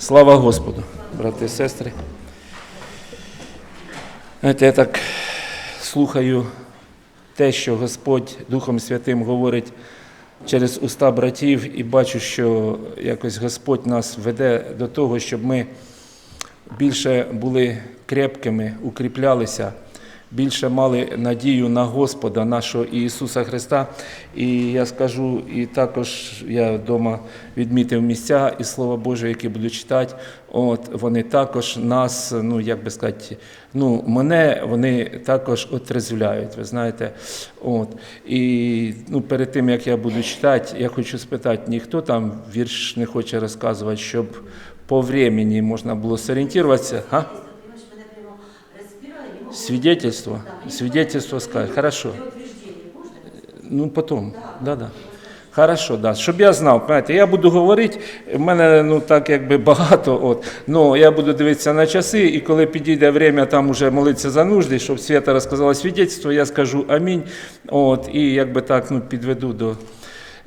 Слава Господу, брати і сестри. Знаєте, я так слухаю те, що Господь Духом Святим говорить через уста братів, і бачу, що якось Господь нас веде до того, щоб ми більше були крепкими, укріплялися, більше мали надію на Господа нашого Ісуса Христа. І я скажу, і також я вдома відмітив місця і Слово Боже, які буду читати. От вони також нас, ну як би сказати, ну мене вони також отрезвляють. Ви знаєте, от і ну перед тим як я буду читати, я хочу спитати, ніхто там вірш не хоче розказувати, щоб по времени можна було зорієнтуватися. Свидетельство? Свидетельство сказать. Хорошо. Ну, потом. Да, да. Хорошо, да. Щоб я знав, знаєте, я буду говорити, в мене ну так якби багато, от, ну я буду дивитися на часи, і коли підійде время там уже молитися за нужди, щоб Свята розказала свідетельство, я скажу амінь. От, і якби так ну, підведу до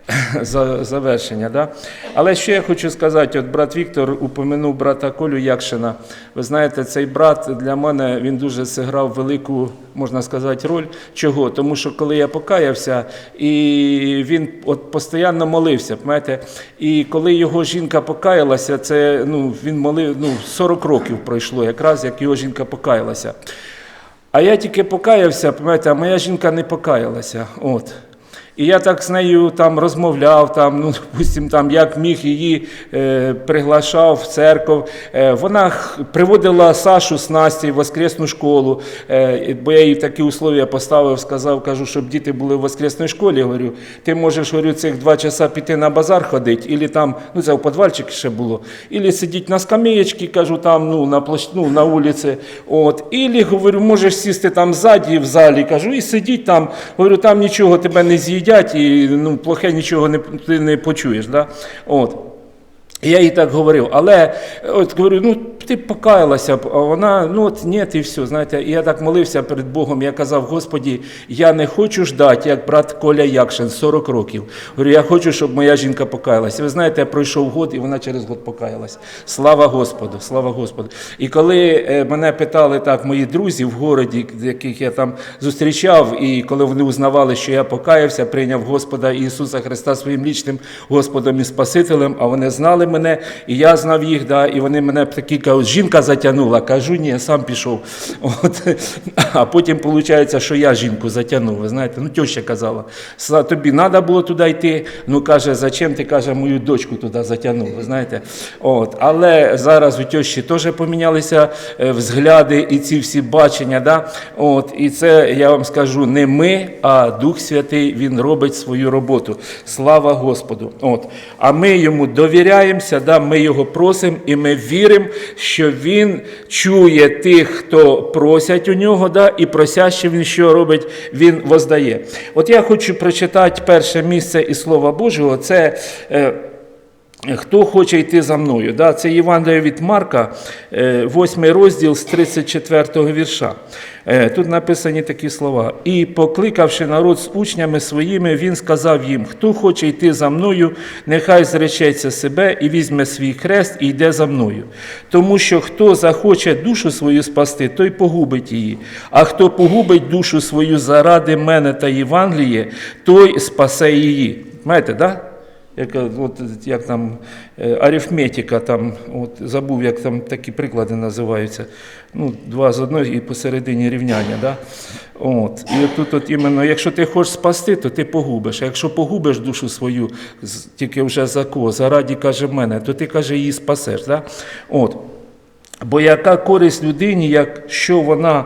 завершення. Да? Але що я хочу сказати, от брат Віктор упомянув брата Колю Якшина. Ви знаєте, цей брат для мене він дуже зіграв велику, можна сказати, роль. Чого? Тому що коли я покаявся, і він от постійно молився, знаєте, і коли його жінка покаялася, це ну, він молив, ну, 40 років пройшло, якраз як його жінка покаялася. А я тільки покаявся, а моя жінка не покаялася. От. І я так з нею там розмовляв, там, ну, допустим, там, як міг її е, приглашав в церкву. Е, вона приводила Сашу з Насті в воскресну школу, е, бо я їй такі условия поставив, сказав, кажу, щоб діти були в воскресній школі. Говорю, ти можеш говорю, цих два часа піти на базар ходити, ілі там, ну це в підвальчик ще було, ілі сидіти на скамеєчці, кажу, там, ну, на площ... ну, на вулиці. От. Ілі, говорю, можеш сісти там ззаді в залі, кажу, і сидіть там, говорю, там нічого тебе не з'їдять, і ну, плохе нічого не, ти не почуєш. Да? От. Я їй так говорив, але от говорю, ну ти покаялася б, а вона, ну от ні, і все. Знаєте, і я так молився перед Богом. Я казав, Господі, я не хочу ждати, як брат Коля Якшин, 40 років. Говорю, я хочу, щоб моя жінка покаялася. Ви знаєте, я пройшов год, і вона через год покаялась. Слава Господу, слава Господу. І коли е, мене питали так мої друзі в городі, яких я там зустрічав, і коли вони узнавали, що я покаявся, прийняв Господа Ісуса Христа своїм лічним Господом і Спасителем, а вони знали мене, і я знав їх, да, і вони мене такі кажуть, жінка затягнула. Кажу, ні, сам пішов. От. А потім виходить, що я жінку затягнув. Ви знаєте, ну теща казала, тобі треба було туди йти. Ну каже, зачем ти каже, мою дочку туди затягнув? Ви знаєте. От. Але зараз у тещі теж помінялися е, взгляди і ці всі бачення. Да? От. І це я вам скажу не ми, а Дух Святий Він робить свою роботу. Слава Господу. От. А ми йому довіряємося, да? ми його просимо і ми віримо, що Він чує тих, хто просять у нього, да? і просяще він що робить, він воздає. От я хочу прочитати перше місце із Слова Божого. Це. Е, Хто хоче йти за мною? Да, це Євангеліє від Марка, 8 розділ з 34 вірша. Е, Тут написані такі слова. І, покликавши народ з учнями своїми, він сказав їм: Хто хоче йти за мною, нехай зречеться себе і візьме свій хрест і йде за мною. Тому що хто захоче душу свою спасти, той погубить її. А хто погубить душу свою заради мене та Євангеліє, той спасе її. Знаєте, да? Як, от, як там е, арифметика, там, от, забув, як там такі приклади називаються. Ну, два з одної і посередині рівняння. Да? От. І тут от іменно, якщо ти хочеш спасти, то ти погубиш. А якщо погубиш душу свою, тільки вже за кого, зараді каже мене, то ти каже, її спасеш. Да? От. Бо яка користь людині, якщо вона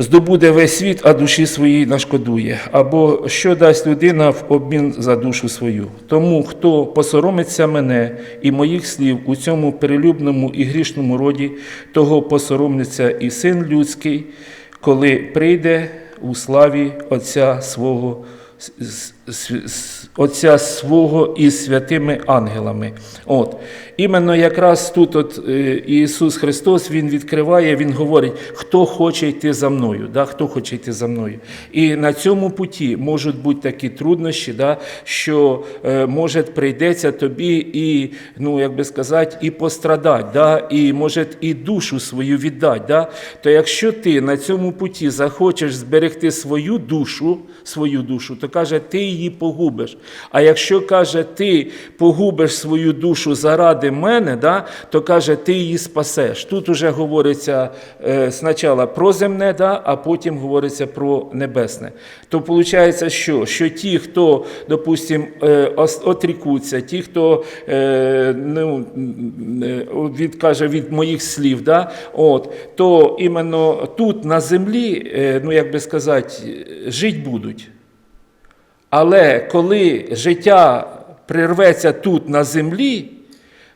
здобуде весь світ, а душі своїй нашкодує? Або що дасть людина в обмін за душу свою? Тому хто посоромиться мене і моїх слів у цьому перелюбному і грішному роді, того посоромиться і син людський, коли прийде у славі Отця свого Отця свого і святими ангелами. От. Іменно якраз тут от, е, Ісус Христос Він відкриває, Він говорить, хто хоче йти за мною, да? хто хоче йти за мною. І на цьому путі можуть бути такі труднощі, да? що е, може прийдеться тобі і, ну, як би сказати, і пострадати, да? і може і душу свою віддати. Да? То якщо ти на цьому путі захочеш зберегти свою душу, свою душу, то каже, ти її погубиш. А якщо каже, ти погубиш свою душу заради мене, да, то каже, ти її спасеш. Тут уже говориться е, спочатку про земне, да, а потім говориться про небесне. То виходить, що? Що ті, хто, допустим, е, отрікуться, ті, хто е, ну, е, від, від моїх слів, да, от, то іменно тут на землі, е, ну як би сказати, жити будуть. Але коли життя прирветься тут на землі,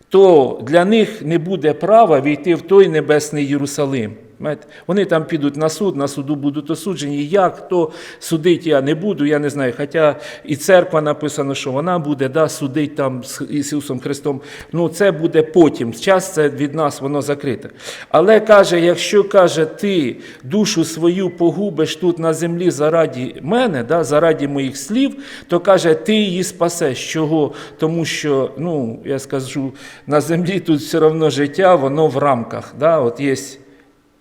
то для них не буде права війти в той небесний Єрусалим. Знаєте, Вони там підуть на суд, на суду будуть осуджені. Як хто судить, я не буду, я не знаю. Хоча і церква написано, що вона буде да, судить там з Ісусом Христом. Ну це буде потім. Час це від нас воно закрите. Але каже, якщо каже, ти душу свою погубиш тут на землі заради мене, да, заради моїх слів, то каже, ти її спасеш. Чого? Тому що, ну, я скажу, на землі тут все одно життя, воно в рамках. Да? От є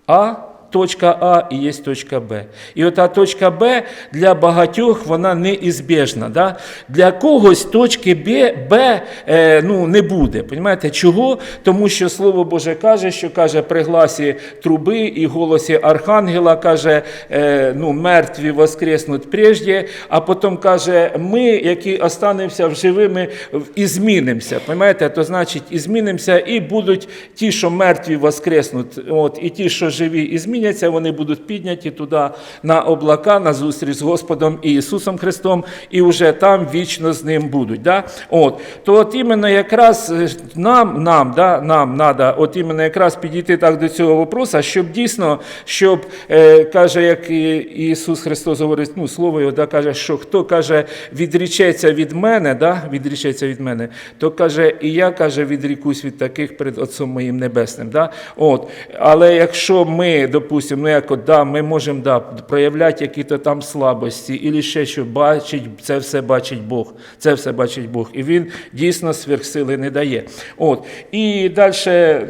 а, точка А і є точка Б. І ота точка Б для багатьох вона неізбіжна. Да? Для когось точки Б, Б е, ну, не буде. Понимаєте? Чого? Тому що Слово Боже каже, що каже при гласі труби і голосі архангела, каже, е, ну, мертві воскреснуть прежде, а потім каже, ми, які останемося живими, і змінимося. Понимаєте? То значить, і змінимося, і будуть ті, що мертві воскреснуть, от, і ті, що живі, і зміняться, вони будуть підняті туди на облака, на зустріч з Господом і Ісусом Христом, і вже там вічно з ним будуть. Да? От. То от іменно якраз е, нам, нам, да, нам треба от іменно якраз підійти так до цього вопроса, щоб дійсно, щоб, е, каже, як Ісус Христос говорить, ну, слово його, да, каже, що хто каже, відрічеться від мене, да, відрічеться від мене, то каже, і я каже, відрікусь від таких перед Отцом моїм Небесним. Да? От. Але якщо ми, допустимо, ну як от, да, ми можемо да, проявляти якісь там слабості, і ще що бачить, це все бачить Бог. Це все бачить Бог. І він дійсно сверхсили не дає. От. І далі,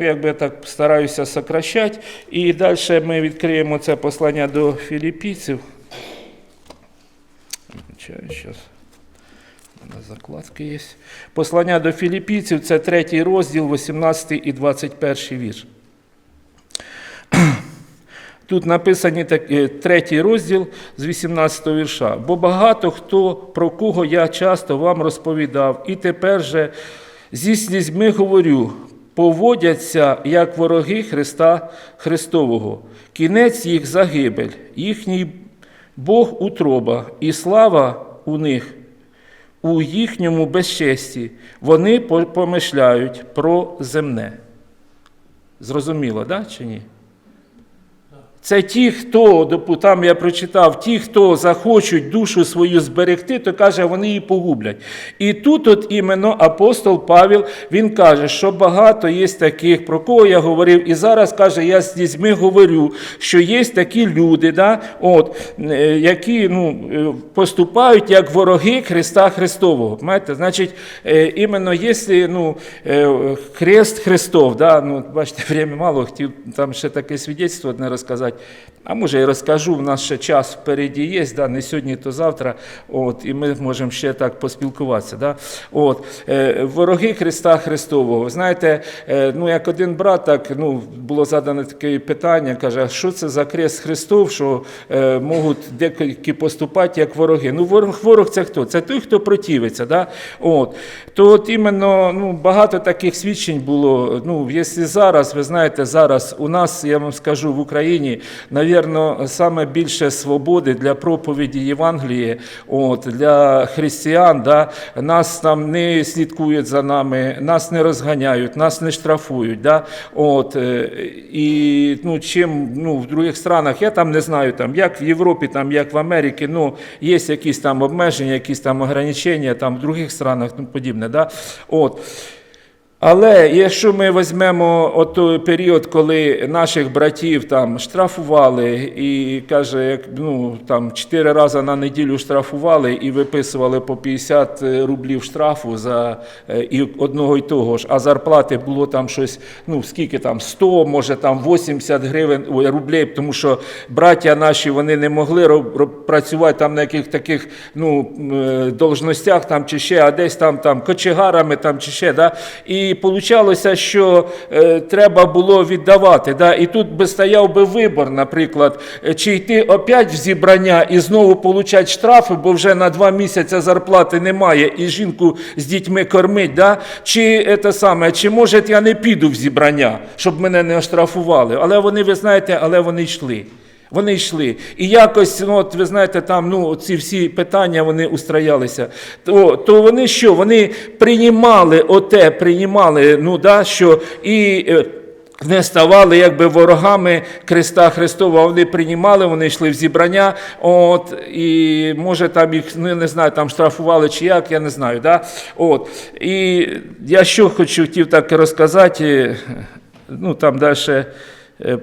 якби так стараюся сокращати, і далі ми відкриємо це послання до філіппійців. Зараз. Закладки є. Послання до філіппійців це третій розділ, 18 і 21 вірш. Тут написані е, третій розділ з 18 вірша. Бо багато хто, про кого я часто вам розповідав, і тепер же зі слізьми говорю, поводяться як вороги Христа Христового. Кінець їх загибель, їхній Бог утроба, і слава у них у їхньому безчесті. Вони помишляють про земне. Зрозуміло, да, чи ні? Це ті, хто, там я прочитав, ті, хто захочуть душу свою зберегти, то каже, вони її погублять. І тут от іменно апостол Павел, він каже, що багато є таких, про кого я говорив, і зараз каже, я з дітьми говорю, що є такі люди, да, от, е, які ну, е, поступають як вороги Христа Христового. Знаєте, значить, е, іменно якщо ну, хрест Христов, да, ну, бачите, время мало, хотів там ще таке свідецтво одне розказати. but А може і розкажу, в нас ще час впереді є, да, не сьогодні, то завтра, от, і ми можемо ще так поспілкуватися. Да? От, е, вороги Христа Христового. Знаєте, е, ну, як один брат, так, ну, було задане таке питання, каже, а що це за крест Христов, що е, можуть деякі поступати як вороги. Ну, ворог, ворог це хто? Це той, хто противиться. Да? От. То от іменно ну, багато таких свідчень було. Ну, якщо зараз, ви знаєте, зараз у нас, я вам скажу, в Україні навірно, саме більше свободи для проповіді Євангелії, от, для християн, да, нас там не слідкують за нами, нас не розганяють, нас не штрафують. Да, от, е, і ну, чим ну, в других странах, я там не знаю, там, як в Європі, там, як в Америці, ну, є якісь там обмеження, якісь там ограничення, там, в других странах, ну, подібне. Да? От. Але якщо ми візьмемо той період, коли наших братів там штрафували, і каже, як ну там чотири рази на неділю штрафували і виписували по 50 рублів штрафу за е, і одного і того ж, а зарплати було там щось, ну скільки там 100, може там 80 гривень ой, рублів, тому що браття наші вони не могли роб- працювати там на яких таких ну е, должностях там чи ще, а десь там там кочегарами там чи ще. Да? І получалося, що е, треба було віддавати. Да? І тут би стояв би вибор, наприклад, е, чи йти опять в зібрання і знову получати штрафи, бо вже на два місяці зарплати немає, і жінку з дітьми кормить. Да? Чи, це саме, чи може я не піду в зібрання, щоб мене не оштрафували. Але вони, ви знаєте, але вони йшли. Вони йшли. І якось, ну, от ви знаєте, там ну, ці всі питання вони устроялися. То, то вони що? Вони приймали оте, приймали, ну, да, що і. е, Не ставали якби ворогами Христа Христова. Вони приймали, вони йшли в зібрання. От, і може там їх ну, не знаю, там штрафували чи як, я не знаю. Да? От, і я що хочу хотів так розказати, ну там далі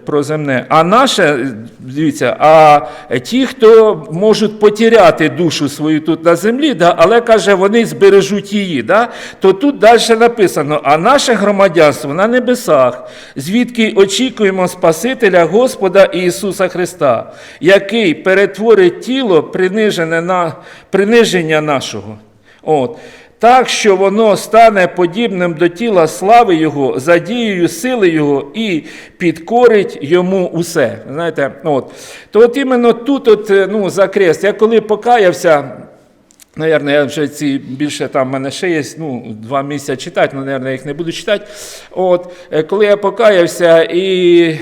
про земне. А наше, дивіться, а ті, хто можуть потеряти душу свою тут на землі, да, але каже, вони збережуть її. Да, то тут далі написано: а наше громадянство на небесах, звідки очікуємо Спасителя Господа Ісуса Христа, який перетворить тіло принижене на приниження нашого. От. Так, що воно стане подібним до тіла слави Його, за дією сили Його і підкорить йому усе. Знаєте, от. То от іменно тут, от, е, ну, за крест, я коли покаявся, Наверное, я вже ці більше там мене ще є ну, два місяці читати, але, наверное, я їх не буду читати. От, е, коли я покаявся і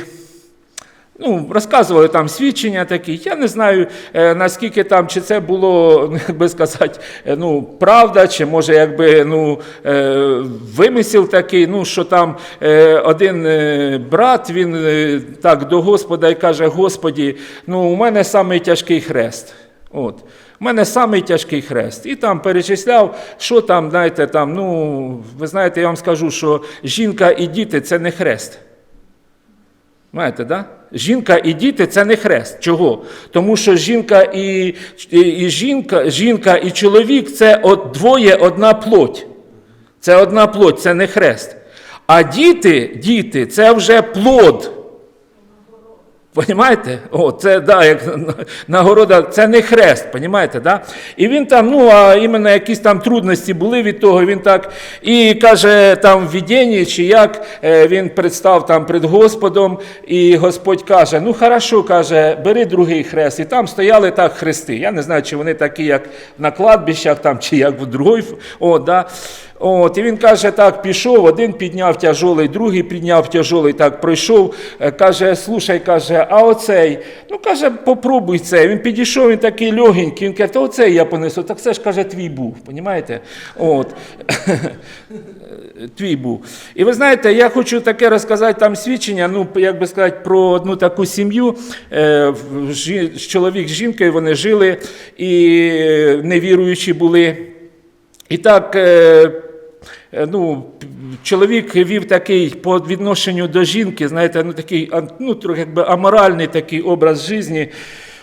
ну, розказували там свідчення такі. Я не знаю, е, наскільки там, чи це було, ну, як би сказати, е, ну, правда, чи може якби ну, е, такий, ну, що там один брат, він так до Господа і каже: Господі, ну, у мене самий тяжкий хрест. От. У мене самий тяжкий хрест. І там перечисляв, що там, знаєте, там, ну, ви знаєте, я вам скажу, що жінка і діти це не хрест. Знаєте, да? Жінка і діти це не хрест. Чого? Тому що жінка і, і жінка, жінка і чоловік це от двоє одна плоть. Це одна плоть, це не хрест. А діти, діти це вже плод. Понімаєте? О, це да, як нагорода, це не хрест, понімаєте, да? І він там, ну, а іменно якісь там трудності були від того, він так і каже, там в відінні, чи як е, він представ там перед Господом, і Господь каже: ну хорошо, каже, бери другий хрест. І там стояли так хрести. Я не знаю, чи вони такі, як на кладбищах, там, чи як в другій. О, да. От, і він каже, так, пішов, один підняв тяжолий, другий підняв тяжолий, так пройшов. Е, Каже, слушай, каже, а оцей, ну каже, попробуй це. Він підійшов, він такий легенький, він каже, та оцей я понесу. Так це ж каже, твій був, понімаєте? От. твій був. І ви знаєте, я хочу таке розказати там свідчення, ну, як би сказати, про одну таку сім'ю. Е, Чоловік з жінкою вони жили і невіруючі були. І так, е, ну, чоловік вів такий по відношенню до жінки, знаєте, ну такий ну, трохи якби аморальний такий образ житті.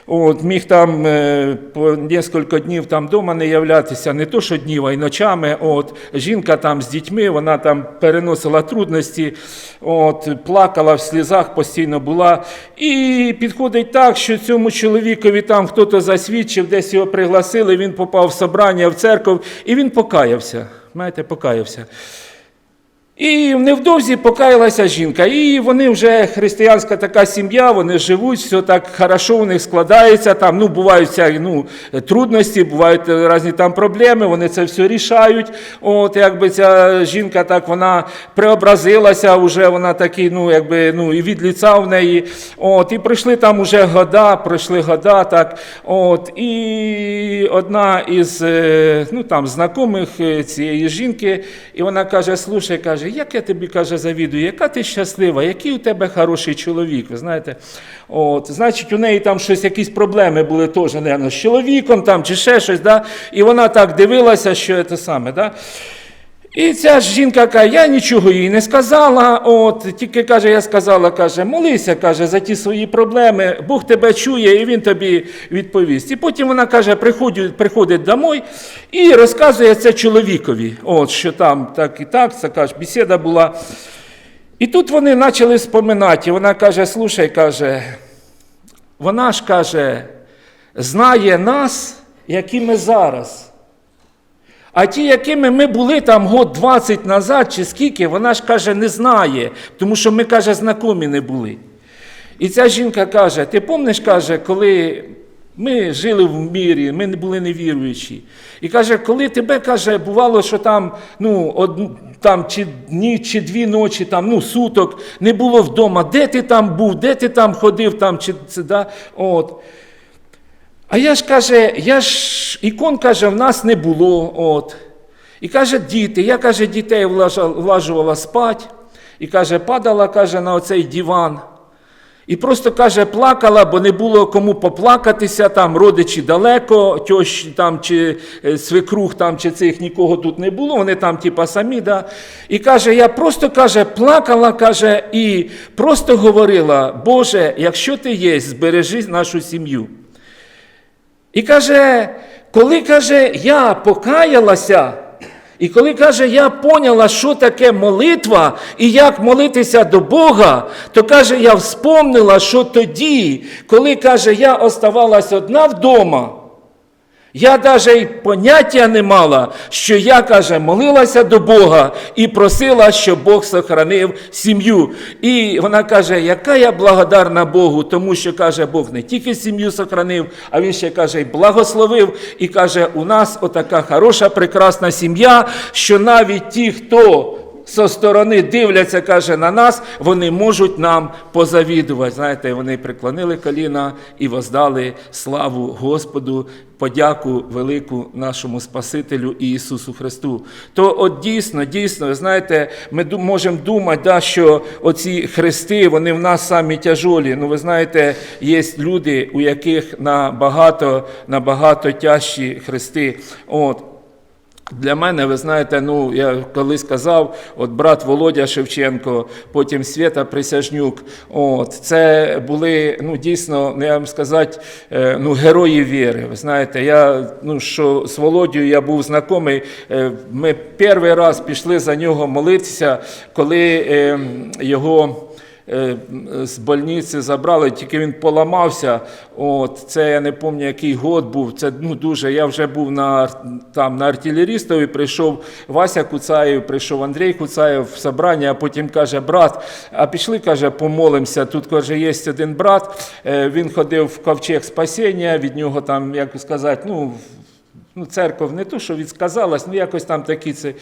От, міг там е, по кілька днів там вдома не являтися, не то що днів, а й ночами. От, жінка там з дітьми, вона там переносила трудності, от, плакала в слізах, постійно була. І підходить так, що цьому чоловікові там хтось засвідчив, десь його пригласили, він попав в собрання в церкву, і він покаявся. Знаєте, покаявся. І невдовзі покаялася жінка. І вони вже християнська така сім'я, вони живуть, все так хорошо у них складається. Там ну, бувають ну, трудності, бувають різні там проблеми, вони це все рішають. От, якби ця жінка так вона преобразилася, вже вона такий, ну, якби, ну, і від ліца в неї. От, і пройшли там уже года, пройшли года, так. От, і одна із е, ну, там, знайомих е, цієї жінки, і вона каже: слушай, каже, як я тобі каже, завідую, яка ти щаслива, який у тебе хороший чоловік. Ви знаєте, от, значить, у неї там щось, якісь проблеми були теж, наверное, з чоловіком там, чи ще щось. Да? І вона так дивилася, що це саме. Да? І ця ж жінка каже, я нічого їй не сказала. От, тільки каже, я сказала, каже, молися, каже, за ті свої проблеми, Бог тебе чує, і він тобі відповість. І потім вона каже, приходить, приходить домой і розказує це чоловікові. От, що там так і так, це каже, бесіда була. І тут вони почали споминати. Вона каже: слушай, каже, вона ж каже, знає нас, які ми зараз. А ті, якими ми були там год 20 назад, чи скільки, вона ж каже, не знає, тому що ми, каже, знакомі не були. І ця жінка каже: ти пам'ятаєш, каже, коли ми жили в мірі, ми були невіруючі. І каже, коли тебе каже, бувало, що там, ну, одну, там чи дні, чи дві ночі, там, ну, суток не було вдома, де ти там був, де ти там ходив, там, чи це, да, от. А я ж каже, я ж ікон каже, в нас не було. От. І каже, діти, я каже, дітей влажувала спать, і каже, падала каже, на оцей диван. І просто каже, плакала, бо не було кому поплакатися, там родичі далеко, тьощ там чи е, свекрух там чи цих нікого тут не було, вони там типа самі. Да? І каже, я просто каже, плакала, каже, і просто говорила, Боже, якщо ти є, збережи нашу сім'ю. І каже, коли каже, я покаялася, і коли каже, я поняла, що таке молитва і як молитися до Бога, то каже, я вспомнила, що тоді, коли каже, я оставалась одна вдома, я навіть і поняття не мала, що я, каже, молилася до Бога і просила, щоб Бог сохранив сім'ю. І вона каже, яка я благодарна Богу, тому що каже, Бог не тільки сім'ю сохранив, а він ще каже, і благословив. І каже, у нас отака хороша, прекрасна сім'я, що навіть ті, хто со сторони дивляться, каже, на нас, вони можуть нам позавідувати. Знаєте, вони приклонили коліна і воздали славу Господу, подяку велику нашому Спасителю Ісусу Христу. То от дійсно, дійсно, знаєте, ми можемо думати, да, що оці хрести, вони в нас самі тяжолі. Ну, ви знаєте, є люди, у яких набагато, набагато тяжчі хрести. От. Для мене, ви знаєте, ну я колись казав, от брат Володя Шевченко, потім Свята Присяжнюк. От це були ну дійсно, ну, я вам сказати, е, ну герої віри. Ви знаєте, я ну що з Володією я був знайомий. е, Ми перший раз пішли за нього молитися, коли е, його. Е, З больниці забрали, тільки він поламався. От це я не пам'ятаю, який год був. Це ну дуже. Я вже був на там на артилерістові. Прийшов Вася Куцаєв, прийшов Андрій Куцаєв в собрання, а потім каже: брат, а пішли, каже, помолимося. Тут каже, є один брат. е, Він ходив в ковчег спасіння. Від нього там, як сказати, ну. Ну, церков не то, що відсказалась, ну якось там такі це.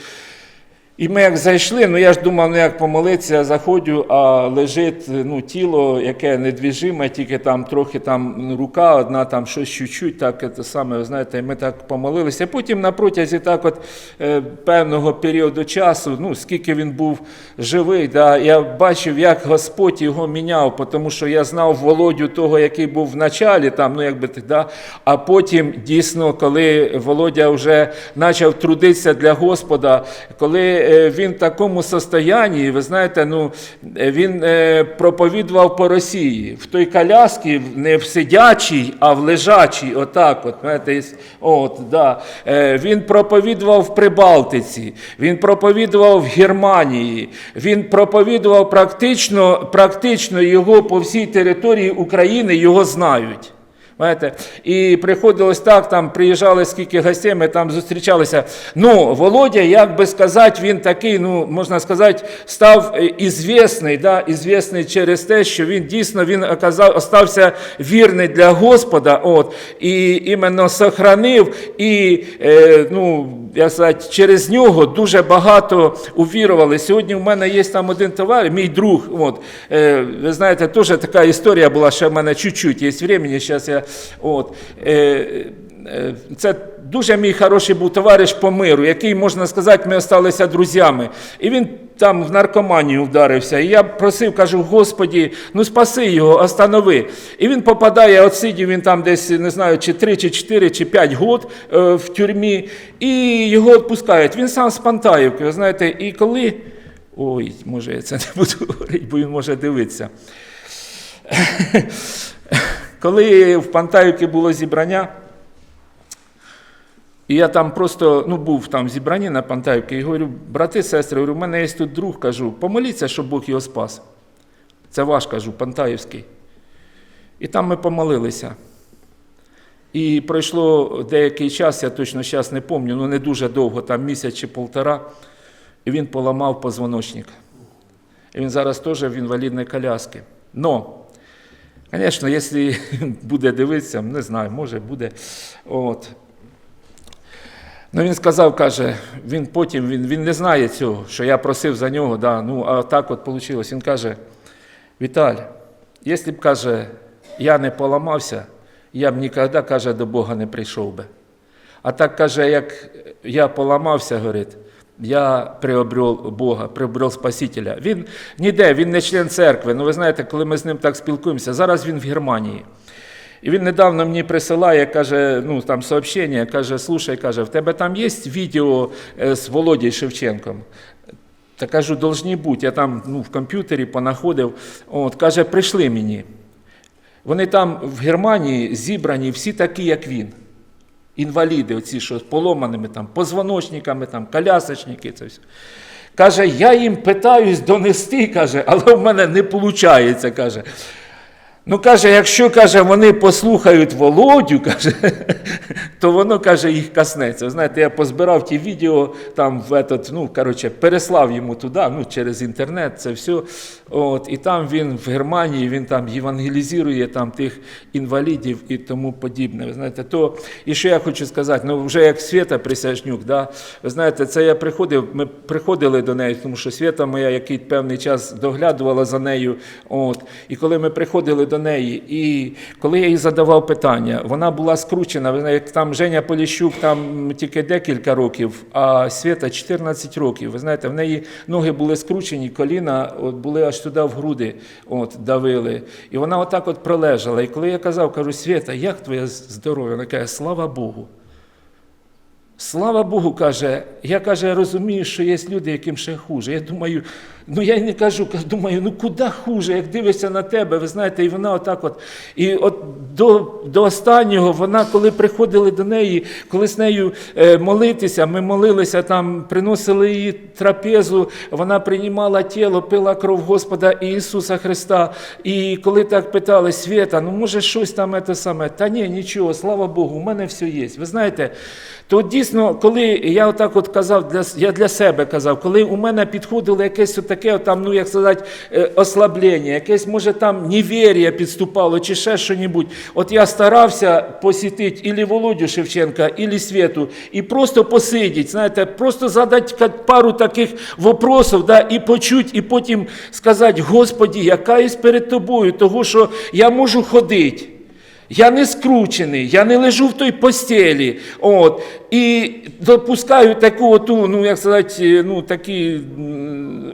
І ми як зайшли, ну я ж думав, ну як помолитися, заходжу, а лежить ну, тіло, яке недвіжиме, тільки там трохи там ну, рука, одна там щось чуть-чуть, так це саме, ви знаєте, ми так помолилися. Потім на протязі так от е, певного періоду часу, ну скільки він був живий, да, я бачив, як Господь його міняв, тому що я знав Володю того, який був в началі, там, ну якби да, а потім дійсно, коли Володя вже почав трудитися для Господа, коли він в такому состоянні, ви знаєте, ну, е, він е, проповідував по Росії. В той коляскі не в сидячій, а в лежачій, отак от, знаєте, от, да. Е, Він проповідував в Прибалтиці, він проповідував в Германії, він проповідував практично, практично його по всій території України, його знають. Знаєте, і приходилось так, там приїжджали скільки гостей, ми там зустрічалися. Ну, Володя, як би сказати, він такий, ну, можна сказати, став е, ізвісний, да, ізвісний через те, що він дійсно він оказав, остався вірний для Господа, от, і іменно сохранив, і, е, ну, я сказати, через нього дуже багато увірували. Сьогодні в мене є там один товар, мій друг, от, е, ви знаєте, теж така історія була, що в мене чуть-чуть є зараз я, от, е, е, це дуже мій хороший був товариш по миру, який, можна сказати, ми залишилися друзями. І він там в наркоманію вдарився. І я просив, кажу, Господі, ну спаси його, останови. І він попадає, от сидів він там десь, не знаю, чи 3, чи 4, чи 5 год е, в тюрмі, і його відпускають. Він сам з Пантаївки, ви знаєте, і коли. Ой, може, я це не буду говорити, бо він може дивитися. Коли в Пантаївці було зібрання, і я там просто ну, був там зібранні на Пантаївці і говорю, брати, сестри, говорю, у мене є тут друг, кажу, помоліться, щоб Бог його спас. Це ваш, кажу, Пантаївський. І там ми помолилися. І пройшло деякий час, я точно зараз не пам'ятаю, ну не дуже довго, там місяць чи полтора, і він поламав позвоночник. І він зараз теж в інвалідній коляскі. Но, звісно, якщо буде дивитися, не знаю, може буде. От. Ну, він сказав, каже, він потім він, він не знає цього, що я просив за нього, да, ну, а так от вийшло. Він каже: Віталь, якщо б каже, я не поламався, я б ніколи, каже, до Бога не прийшов би. А так каже, як я поламався, говорить, я приобрел Бога, приобрел Спасителя. Він ніде, він не член церкви. Ну, ви знаєте, коли ми з ним так спілкуємося, зараз він в Германії. І він недавно мені присилає, каже, ну там сообщення, каже, слушай, каже, в тебе там є відео е, з Володією Шевченком? Та кажу, должні бути. Я там ну, в комп'ютері понаходив. От, каже, прийшли мені. Вони там в Германії зібрані всі такі, як він. Інваліди, оці, що з поломаними там, позвоночниками, там, колясочники, це все. Каже, я їм питаюсь донести, каже, але в мене не виходить, каже. Ну, каже, якщо каже, вони послухають Володю, каже, то воно каже, їх коснеться. Знаєте, я позбирав ті відео, там в этот, ну, коротше, переслав йому туди, ну, через інтернет, це все. От, і там він в Германії, він там євангелізує там тих інвалідів і тому подібне. Ви знаєте, то, і що я хочу сказати, ну вже як Свята Присяжнюк, да, ви знаєте, це я приходив, ми приходили до неї, тому що Свята моя який певний час доглядувала за нею. От, і коли ми приходили до неї, і коли я їй задавав питання, вона була скручена. Як там Женя Поліщук там тільки декілька років, а Свята 14 років. Ви знаєте, в неї ноги були скручені, коліна от, були аж туди в груди от, давили. І вона отак от пролежала. І коли я казав, кажу, Свята, як твоє здоров'я? Вона каже, слава Богу. Слава Богу, каже, я каже, розумію, що є люди, яким ще хуже. Я думаю, ну я й не кажу, думаю, ну куди хуже, як дивишся на тебе, ви знаєте, і вона отак от. І от до, до останнього вона, коли приходили до неї, коли з нею е, молитися, ми молилися там, приносили їй трапезу, вона приймала тіло, пила кров Господа Ісуса Христа. І коли так питали, Свята, ну може щось там те саме, та ні, нічого, слава Богу, у мене все є. Ви знаєте, то дійсно, коли я отак от казав, для, я для себе казав, коли у мене підходило якесь таке, там, ну як сказати, е, ослаблення, якесь, може, там невір'я підступало, чи ще що-небудь. От я старався посітити ілі Володю Шевченка, ілі Світу, і просто посидіти, знаєте, просто задати пару таких вопросів, да, і почути, і потім сказати, Господі, я каюсь перед тобою, того, що я можу ходити. Я не скручений, я не лежу в той постелі. От, і допускаю таку, оту, ну, як сказати, ну, такі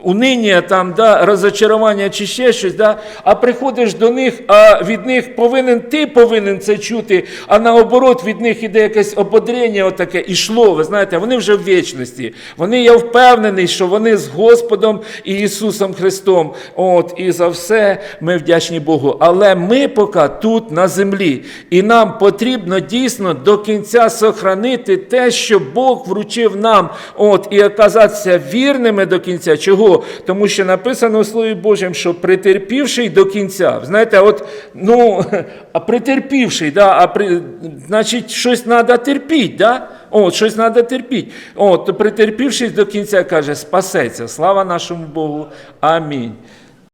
униння, там, да, розочарування чи ще щось, да, а приходиш до них, а від них повинен, ти повинен це чути, а наоборот від них іде якесь ободрення отаке, ішло, ви знаєте, вони вже в вічності. Вони, я впевнений, що вони з Господом і Ісусом Христом. От, і за все ми вдячні Богу. Але ми поки тут на землі, і нам потрібно дійсно до кінця сохранити те, що Бог вручив нам, от, і оказатися вірними до кінця. Чого? Тому що написано у Слові Божому, що претерпівший до кінця. Знаєте, от, ну, а претерпівший, да, а при, значить, щось треба терпіти, да? От, щось треба терпіти. От, претерпівшись до кінця, каже, спасеться. Слава нашому Богу. Амінь.